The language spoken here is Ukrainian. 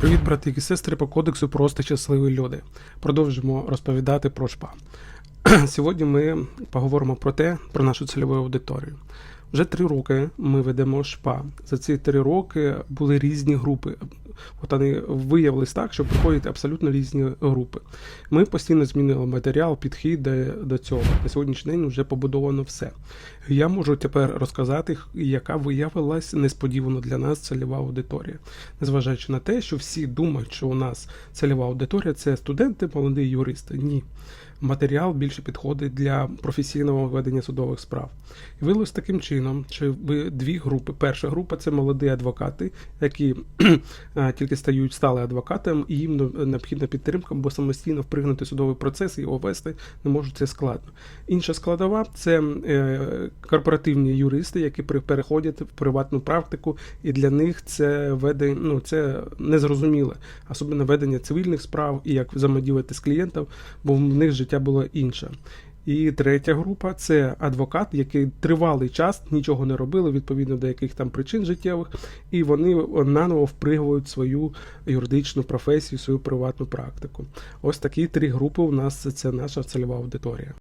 Привіт, брати і сестри по кодексу просто щасливі люди. Продовжимо розповідати про ШПА. Сьогодні ми поговоримо про те, про нашу цільову аудиторію. Вже три роки ми ведемо ШПА. За ці три роки були різні групи. От вони виявились так, що приходять абсолютно різні групи. Ми постійно змінили матеріал, підхід до, цього. На сьогоднішній день вже побудовано все. Я можу тепер розказати, яка виявилась несподівано для нас цільова аудиторія. Незважаючи на те, що всі думають, що у нас цільова аудиторія це студенти, молоді юристи. Ні. Матеріал більше підходить для професійного ведення судових справ. І виявилось таким чином, що дві групи. Перша група це молоді адвокати, які тільки стають стали адвокатом, і їм необхідна підтримка, бо самостійно впригнути судовий процес і його вести не можуть це складно. Інша складова це е, корпоративні юристи, які переходять в приватну практику, і для них це ведення, ну це незрозуміле, особливо ведення цивільних справ і як взаємодіяти з клієнтом, бо в них життя було інше. І третя група це адвокат, який тривалий час нічого не робили відповідно до яких там причин життєвих, і вони наново впригують свою юридичну професію, свою приватну практику. Ось такі три групи у нас це наша цільова аудиторія.